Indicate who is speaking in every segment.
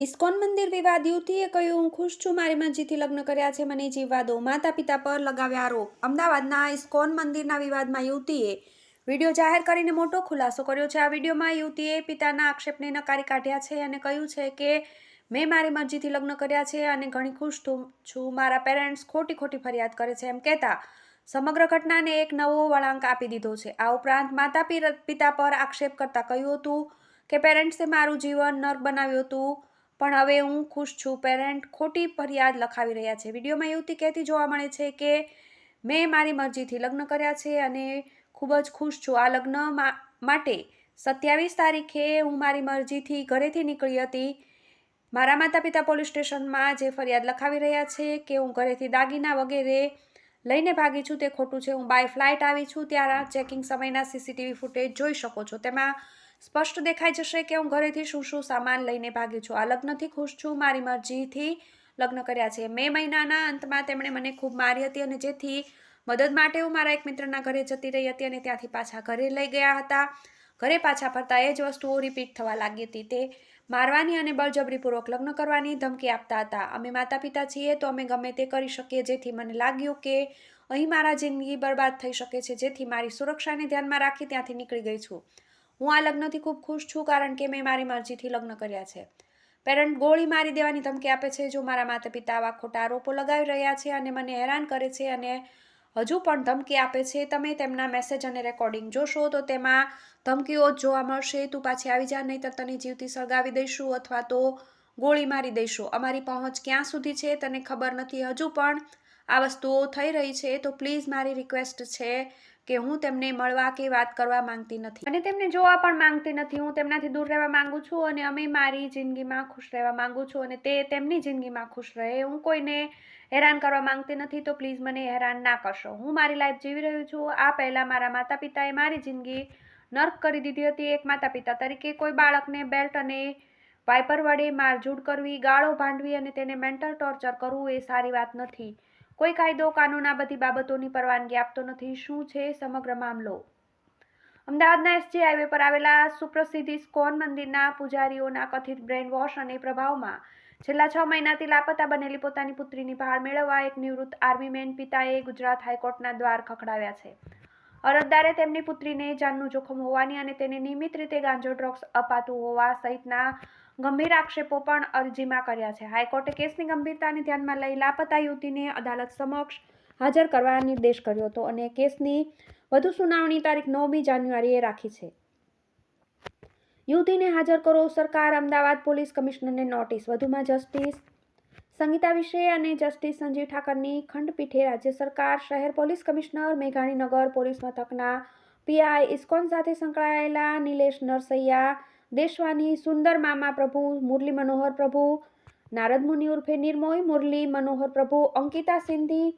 Speaker 1: ISKCON મંદિર વિવાદ યુવતીએ કહ્યું, હું ખુશ છું મારી મરજીથી લગ્ન કર્યા છે. મને જીવવા દો માતા પિતા પર લગાવ્યા આરોપ અમદાવાદના ઇસ્કોન મંદિરના વિવાદમાં યુવતીએ વીડિયો જાહેર કરીને મોટો ખુલાસો કર્યો છે. આ વિડીયોમાં યુવતીએ પિતાના આક્ષેપને નકારી કાઢ્યા છે અને કહ્યું છે કે, મેં મારી મરજીથી લગ્ન કર્યા છે અને ઘણી ખુશ છું. મારા પેરેન્ટ્સ ખોટી ખોટી ફરિયાદ કરે છે. એમ કહેતા સમગ્ર ઘટનાને એક નવો વળાંક આપી દીધો છે. આ ઉપરાંત માતા પિતા પર આક્ષેપ કરતા કહ્યું હતું કે, પેરેન્ટ્સે મારું જીવન નર્ક બનાવ્યું હતું. પણ હવે હું ખુશ છું પેરેન્ટ ખોટી ફરિયાદ લખાવી રહ્યા છે. વિડીયોમાં યુવતી કહેતી જોવા મળે છે કે, મેં મારી મરજીથી લગ્ન કર્યા છે અને ખૂબ જ ખુશ છું. આ લગ્ન માટે સત્યાવીસ તારીખે હું મારી મરજીથી ઘરેથી નીકળી હતી. મારા માતા પિતા પોલીસ સ્ટેશનમાં જે ફરિયાદ લખાવી રહ્યા છે કે હું ઘરેથી દાગીના વગેરે લઈને ભાગી છું, તે ખોટું છે. હું બાય ફ્લાઇટ આવી છું. ત્યાં ચેકિંગ સમયના સીસીટીવી ફૂટેજ જોઈ શકો છો. તેમાં સ્પષ્ટ દેખાઈ જશે કે હું ઘરેથી શું શું સામાન લઈને ભાગી છું. આ લગ્નથી ખુશ છું. મારી મરજીથી લગ્ન કર્યા છે. મે મહિનાના અંતમાં તેમણે મને ખૂબ મારી હતી અને જેથી મદદ માટે હું મારા એક મિત્રના ઘરે જતી રહી હતી અને ત્યાંથી પાછા ઘરે લઈ ગયા હતા. ઘરે પાછા ફરતા એ જ વસ્તુઓ રિપીટ થવા લાગી હતી. તે મારવાની અને બળજબરીપૂર્વક લગ્ન કરવાની ધમકી આપતા હતા. અમે માતા પિતા છીએ તો અમે ગમે તે કરી શકીએ, જેથી મને લાગ્યું કે અહીં મારા જિંદગી બરબાદ થઈ શકે છે. જેથી મારી સુરક્ષાને ધ્યાનમાં રાખી ત્યાંથી નીકળી ગઈ છું. હું આ લગ્નથી ખૂબ ખુશ છું કારણ કે મેં મારી મરજીથી લગ્ન કર્યા છે. પેરેન્ટ ગોળી મારી દેવાની ધમકી આપે છે જો મારા માતા પિતા આવા ખોટા આરોપો લગાવી રહ્યા છે અને મને હેરાન કરે છે અને હજુ પણ ધમકી આપે છે. તમે તેમના મેસેજ અને રેકોર્ડિંગ જોશો તો તેમાં ધમકીઓ જ જોવા મળશે. તું પાછી આવી જા, નહીંતર તને જીવતી સળગાવી દઈશું અથવા તો ગોળી મારી દઈશું. અમારી પહોંચ ક્યાં સુધી છે તને ખબર નથી. હજુ પણ આ વસ્તુઓ થઈ રહી છે, તો પ્લીઝ મારી રિક્વેસ્ટ છે કે હું તેમને મળવા કે વાત કરવા માંગતી નથી. અને તેમને જોવા પણ માંગતી નથી. હું તેમનાથી દૂર રહેવા માંગુ છું અને અમે મારી જિંદગીમાં ખુશ રહેવા માંગુ છું અને તે તેમની જિંદગીમાં ખુશ રહે. હું કોઈને હેરાન કરવા માંગતી નથી, તો પ્લીઝ મને હેરાન ના કરશો. હું મારી લાઈફ જીવી રહ્યું છું. આ પહેલાં મારા માતા પિતાએ મારી જિંદગી નર્ક કરી દીધી હતી. એક માતા પિતા તરીકે કોઈ બાળકને બેલ્ટ અને વાઇપર વડે મારઝૂડ કરવી, ગાળો ભાંડવી અને તેને મેન્ટલ ટોર્ચર કરવું એ સારી વાત નથી. કોઈ કાયદો, કાનૂન આ બધી બાબતોની પરવાનગી આપતો નથી. શું છે સમગ્ર મામલો? અમદાવાદના એસજી હાઈવે પર આવેલા સુપ્રસિદ્ધ ઇસ્કોન મંદિરના પૂજારીઓના કથિત બ્રેનવોશ અને પ્રભાવમાં છેલ્લા છ મહિનાથી લાપતા બનેલી પોતાની પુત્રીની ભાળ મેળવવા એક નિવૃત્ત આર્મીમેન પિતાએ ગુજરાત હાઈકોર્ટના દ્વાર ખખડાવ્યા છે. અરજદારે તેમની પુત્રીને જાનનું જોખમ હોવાની અને તેને નિયમિત રીતે ગાંજો, ડ્રગ્સ અપાતું હોવા સહિતના ગંભીર આક્ષેપો પણ અરજીમાં કર્યા છે. હાઈકોર્ટે કેસની ગંભીરતાને ધ્યાનમાં લઈ લાપતા યુવતીને અદાલત સમક્ષ હાજર કરવા નિર્દેશ કર્યો હતો અને કેસની વધુ સુનાવણી તારીખ નવમી જાન્યુઆરીએ રાખી છે. યુવતીને હાજર કરો સરકાર, અમદાવાદ પોલીસ કમિશનરને નોટિસ. વધુમાં જસ્ટિસ સંગીતા વિશે અને જસ્ટિસ સંજીવ ઠાકરની ખંડપીઠે રાજ્ય સરકાર, શહેર પોલીસ કમિશનર મેઘાણીનગર પોલીસ મથકના પીઆઈ ઇસ્કોન સાથે સંકળાયેલા નિલેશ નરસૈયા દેશવાની સુંદર મામા પ્રભુ, મુરલી મનોહર પ્રભુ, નારદ મુનિ ઉર્ફે નિર્મોય, મુરલી મનોહર પ્રભુ, અંકિતા સિંધી,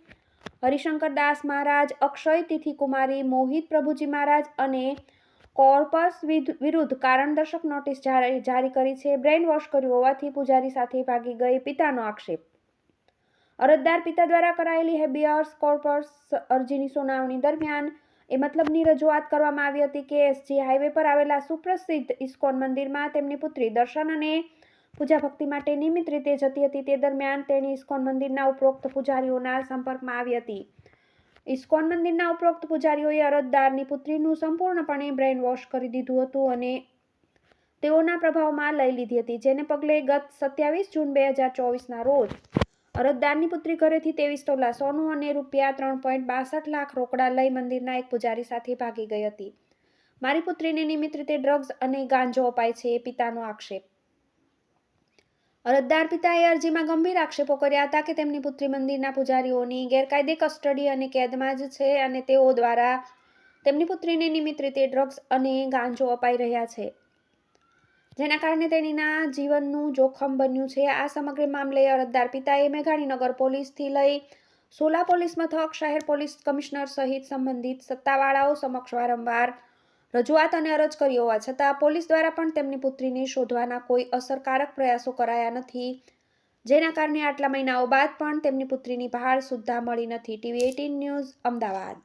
Speaker 1: હરિશંકર દાસ મહારાજ, અક્ષય તિથિ કુમારી, મોહિત પ્રભુજી મહારાજ અને કોર્પસ વિરુદ્ધ કારણદર્શક નોટિસ જારી કરી છે. બ્રેન વોશ કર્યું હોવાથી પૂજારી સાથે ભાગી ગઈ પિતાનો આક્ષેપ. અરજદાર પિતા દ્વારા કરાયેલી હેબિયર્સ કોર્પસ અરજીની સુનાવણી દરમિયાન એ મતલબની રજૂઆત કરવામાં આવી હતી કે એસજી હાઈવે પર આવેલા સુપ્રસિદ્ધ ઇસ્કોન મંદિરમાં તેમની પુત્રી દર્શન અને પૂજા ભક્તિ માટે નિયમિત રીતે જતી હતી. તે દરમિયાન તેણી ઇસ્કોન મંદિરના ઉપરોક્ત પૂજારીઓના સંપર્કમાં આવી હતી. ઇસ્કોન મંદિરના ઉપરોક્ત પૂજારીઓએ અરજદારની પુત્રીનું સંપૂર્ણપણે બ્રેન વોશ કરી દીધું હતું અને તેઓના પ્રભાવમાં લઈ લીધી હતી, જેને પગલે ગત સત્યાવીસ જૂન બે હજાર ચોવીસના રોજ અરજદારની પુત્રી ઘરેથી ત્રેવીસ તોલા સોનું અને રૂપિયા ત્રણ પોઈન્ટ બાસઠ લાખ રોકડા લઈ મંદિરના એક પૂજારી સાથે ભાગી ગઈ હતી. મારી પુત્રીને નિયમિત રીતે ડ્રગ્સ અને ગાંજો અપાય છે એ પિતાનો આક્ષેપ. અરજદાર પિતાએ અરજીમાં ગંભીર આક્ષેપો કર્યા હતા કે તેમની પુત્રી મંદિરના પૂજારીઓની ગેરકાયદે કસ્ટડી અને કેદમાં જ છે અને તેઓ દ્વારા તેમની પુત્રીને નિયમિત રીતે ડ્રગ્સ અને ગાંજો અપાઈ રહ્યા છે. જેના કારણે તેણીના જીવનનું જોખમ બન્યું છે. આ સમગ્ર મામલે અરજદાર પિતાએ મેઘાણીનગર પોલીસથી લઈ સોલા પોલીસ મથક, શહેર પોલીસ કમિશનર સહિત સંબંધિત સત્તાવાળાઓ સમક્ષ વારંવાર રજૂઆત અને અરજ કરી હોવા છતાં પોલીસ દ્વારા પણ તેમની પુત્રીને શોધવાના કોઈ અસરકારક પ્રયાસો કરાયા નથી. જેના કારણે આટલા મહિનાઓ બાદ પણ તેમની પુત્રીની ભાળ સુદ્ધા મળી નથી. TV eighteen news, Ahmedabad.